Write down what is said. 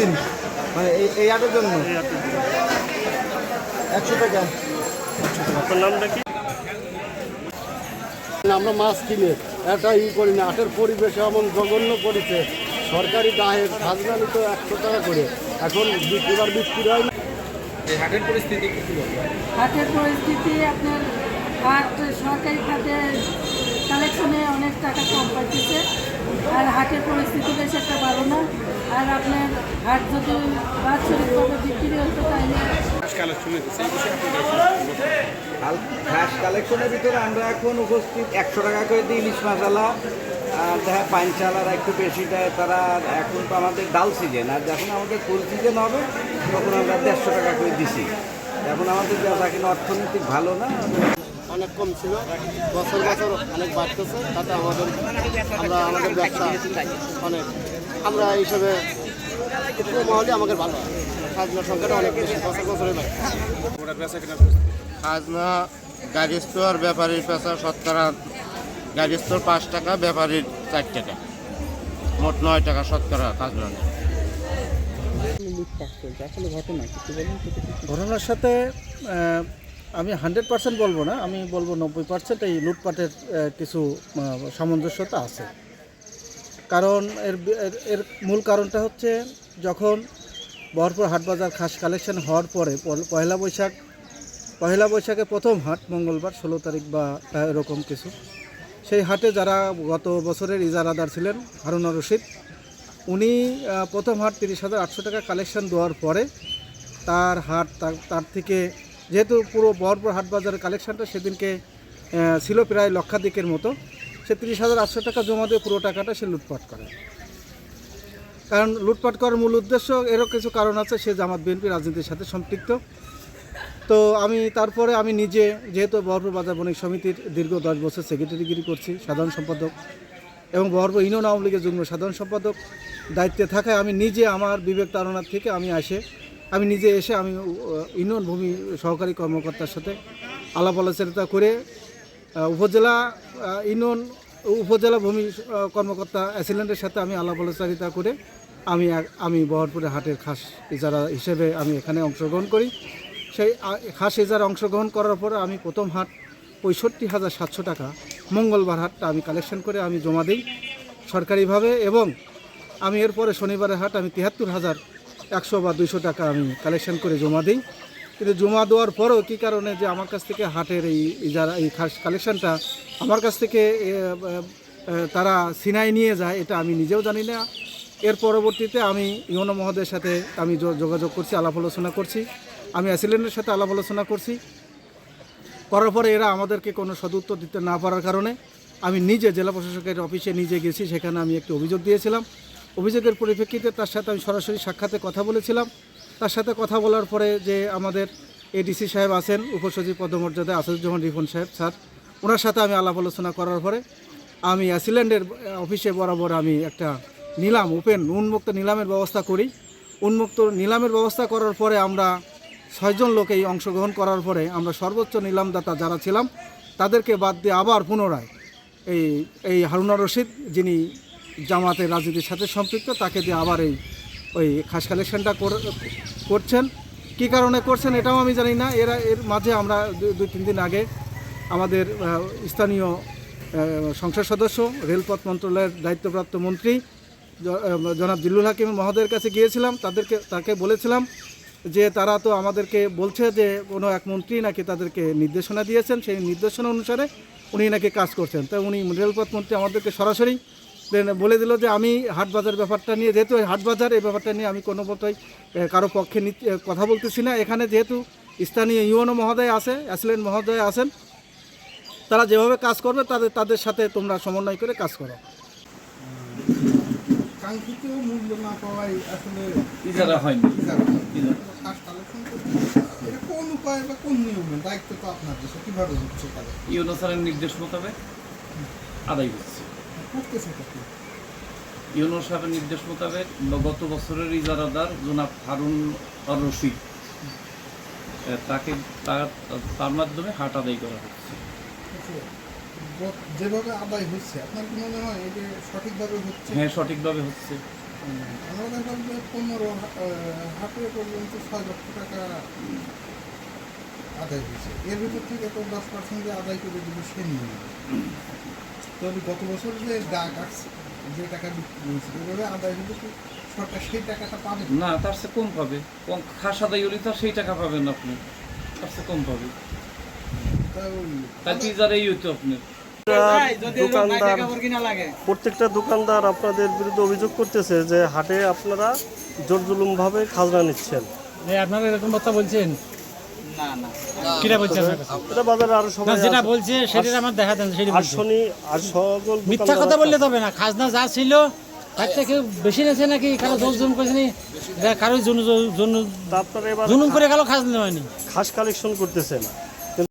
দিন? মানে এই এই হাটের জন্য? হাটের। একশো টাকা। আপনার নামটা কি? আমরা মাছ কিনে এটা ই করি না আটের পরিবেশ এমন জঘন্য করেছে। সরকারি গায়ে খাজনা তো একশো টাকা করে। এখন বিক্রিবার বিক্রি হয় না। হাটের পরিস্থিতি আপনার হাট সরকারি খাতে কালেকশনে অনেক টাকা কম পাইতেছে। আর হাটের পরিস্থিতি বেশ একটা ভালো না। আর আপনার হাট যদি বাৎসরিকভাবে বিক্রি হতো তাহলে ঘাস কালেকশনের ভিতরে আমরা এখন উপস্থিত একশো টাকা করে দিই ইলিশ মাসালা আর দেখা পাঞ্চালার একটু বেশি দেয় তারা এখন তো আমাদের ডাল সিজন আর যখন আমাদের ফুল সিজন হবে তখন আমরা দেড়শো টাকা করে দিছি। এখন আমাদের ব্যবসা কিন্তু অর্থনৈতিক ভালো না অনেক কম ছিল। বছর বছর অনেক বাড়তেছে তাতে আমাদের আমরা আমাদের ব্যবসা অনেক আমরা এই হিসেবে একটু মহলে আমাদের ভালো হয়। খাজনার সংখ্যাটা অনেক বেশি বছর বছরে বাড়ে খাজনা গাড়িস্তর ব্যাপারীর পেশা শতকরা গাড়িস্তর পাঁচ টাকা ব্যাপারীর চার টাকা। মোট নয় টাকা শতকরা খাজনা। ঘটনার সাথে আমি হান্ড্রেড পার্সেন্ট বলব না, আমি বলব নব্বই পার্সেন্ট এই লুটপাটের কিছু সামঞ্জস্যতা আছে। কারণ এর, এর- মূল কারণটা হচ্ছে যখন বহরপুর হাটবাজার খাস কালেকশন হওয়ার পরে পয়লা বৈশাখ পয়লা বৈশাখে প্রথম হাট, মঙ্গলবার, ষোলো তারিখ বা এরকম কিছু। সেই হাটে যারা গত বছরের ইজারাদার ছিলেন, হারুনা রশিদ, উনি প্রথম হাট তিরিশ হাজার আটশো টাকা কালেকশন দেওয়ার পরে তার হাট তার থেকে যেহেতু পুরো বহরপুর হাট বাজারের কালেকশনটা সেদিনকে ছিল প্রায় লক্ষাধিকের মতো। সে তিরিশ হাজার আটশো টাকা জমা দিয়ে পুরো টাকাটা সে লুটপাট করে। কারণ লুটপাট করার মূল উদ্দেশ্য এরও কিছু কারণ আছে, সে জামাত, বিএনপি রাজনীতির সাথে সম্পৃক্ত। তো আমি তারপরে আমি নিজে, যেহেতু বহরপুর বাজার বণিক সমিতির দীর্ঘ দশ বছর সেক্রেটারিগিরি করছি, সাধারণ সম্পাদক, এবং বহরপুর ইউনিয়ন আওয়ামী লীগের যুগ্ম সাধারণ সম্পাদক দায়িত্বে থাকায় আমি নিজে আমার বিবেক তাড়নার থেকে আমি আসে আমি নিজে এসে আমি ইউনিয়ন ভূমি সহকারী কর্মকর্তার সাথে আলাপ আলোচনা করে উপজেলা ইউনিয়ন, উপজেলা ভূমি কর্মকর্তা অ্যাসিলেন্টের সাথে আমি আলাপ আলোচনা করে আমি আমি বহরপুরে হাটের খাস ইজারা হিসেবে আমি এখানে অংশগ্রহণ করি। সেই খাস ইজারা অংশগ্রহণ করার পর আমি প্রথম হাট পঁয়ষট্টি হাজার সাতশো টাকা মঙ্গলবার হাটটা আমি কালেকশন করে আমি জমা দিই সরকারিভাবে এবং আমি এরপরে শনিবারের হাট আমি তিয়াত্তর হাজার একশো বা দুইশো টাকা আমি কালেকশন করে জমা দিই। কিন্তু জমা দেওয়ার পরও কী কারণে যে আমার কাছ থেকে হাটের এই যারা, এই খাস কালেকশনটা আমার কাছ থেকে তারা সিনাই নিয়ে যায়, এটা আমি নিজেও জানি না। এর পরবর্তীতে আমি ইউনো মহোদয়ের সাথে আমি যোগাযোগ করছি, আলাপ আলোচনা করছি। আমি অ্যাসিলেন্টের সাথে আলাপ আলোচনা করছি। করার পরে এরা আমাদেরকে কোনো সদুত্তর দিতে না পারার কারণে আমি নিজে জেলা প্রশাসকের অফিসে নিজে গেছি, সেখানে আমি একটি অভিযোগ দিয়েছিলাম। অভিযোগের পরিপ্রেক্ষিতে তার সাথে আমি সরাসরি সাক্ষাতে কথা বলেছিলাম। তার সাথে কথা বলার পরে যে আমাদের এডিসি সাহেব আছেন, উপসচিব পদমর্যাদায় আসাদুজ্জামান রিফন সাহেব স্যার, ওনার সাথে আমি আলাপ আলোচনা করার পরে আমি অ্যাসিল্যান্ডের অফিসে বরাবর আমি একটা নিলাম, ওপেন, উন্মুক্ত নিলামের ব্যবস্থা করি। উন্মুক্ত নিলামের ব্যবস্থা করার পরে আমরা ছয়জন লোক এই অংশগ্রহণ করার পরে আমরা সর্বোচ্চ নিলামদাতা যারা ছিলাম, তাদেরকে বাদ দিয়ে আবার পুনরায় এই এই হারুনা রশিদ যিনি জামাতের রাজনীতির সাথে সম্পৃক্ত, তাকে দিয়ে আবার এই, ওই খাস কালেকশনটা কর- করছেন। কী কারণে করছেন এটাও আমি জানি না। এরা, এর মাঝে আমরা দুই, তিন দিন আগে আমাদের স্থানীয় সংসদ সদস্য, রেলপথ মন্ত্রণালয়ের দায়িত্বপ্রাপ্ত মন্ত্রী জনাব জিল্লুল হাকিম মহোদয়ের কাছে গিয়েছিলাম। তাদেরকে, তাকে বলেছিলাম যে তারা তো আমাদেরকে বলছে যে কোনো এক মন্ত্রী নাকি তাদেরকে নির্দেশনা দিয়েছেন। সেই নির্দেশনা অনুসারে উনি নাকি কাজ করছেন। তাই উনি রেলপথ মন্ত্রী আমাদেরকে সরাসরি দেন- বলে দিল যে আমি হাট বাজার ব্যাপারটা নিয়ে যেহেতু হাট বাজার এই ব্যাপারটা নিয়ে আমি কোনো মতোই কারও পক্ষে কথা বলতেছি না। এখানে যেহেতু স্থানীয় ইউএনও মহোদয় আছে অ্যাসিলেন্ট মহোদয় আছেন তারা যেভাবে কাজ করবে তাদের তাদের সাথে তোমরা সমন্বয় করে কাজ করো। কাঙ্ক্ষিত মূল্য না পাওয়াই আসলে ইজারা হয়নি। ইজারা হয়। কাজ করতে এটা কোন উপায় বা কোন নিয়মে? দায়িত্ব তো আপনার দেশে কীভাবে হচ্ছে তাদের ইউনোসারের নির্দেশ মোতাবেক আদায় হচ্ছে। করতেছে ইউনো সাহেবের নির্দেশ মোতাবেক গত বছরের ইজারাদার জনাব হারুন আর রশিদ তাকে তার মাধ্যমে হাট আদায় করা হচ্ছে। যেভাবে আদায় হচ্ছে আপনার কি মনে হয় এটা সঠিকভাবে হচ্ছে? হ্যাঁ সঠিকভাবে হচ্ছে। আমরা দেখলাম যে পনেরো হাটে পর্যন্ত ছয় লক্ষ টাকা আদায় হয়েছে। এর ভিতর থেকে তো দশ পার্সেন্ট আদায় করে দিবে সে নিয়ে নেবে তবে গত বছর যে গা কাটছে যে টাকা বিক্রি আদায় হলে কি সরকার সেই টাকাটা পাবে? না তার চেয়ে কম পাবে। কম খাস আদায় হলে তো আর সেই টাকা পাবেন আপনি। তার চেয়ে কম পাবে। তা তার ইজার এই হইতো আপনি। দোকানদার প্রত্যেকটা দোকানদার আপনাদের বিরুদ্ধে অভিযোগ করতেছে যে হাটে আপনারা জোর জুলুমভাবে খাজনা নিচ্ছেন। আপনারা এরকম কথা বলছেন? কিরা বলছেন আপনার এটা বাজারে আরও না, যেটা বলছে সেটা আমার দেখা দেন সেটা আর শনি আর সকল মিথ্যা কথা বললে তবে না। খাজনা যা ছিল তার থেকে বেশি নেছে নাকি? কারও জোর জুম করেছে নি? কারও জুনুম করে গেল খাজনা হয়নি। খাস কালেকশন করতেছেন।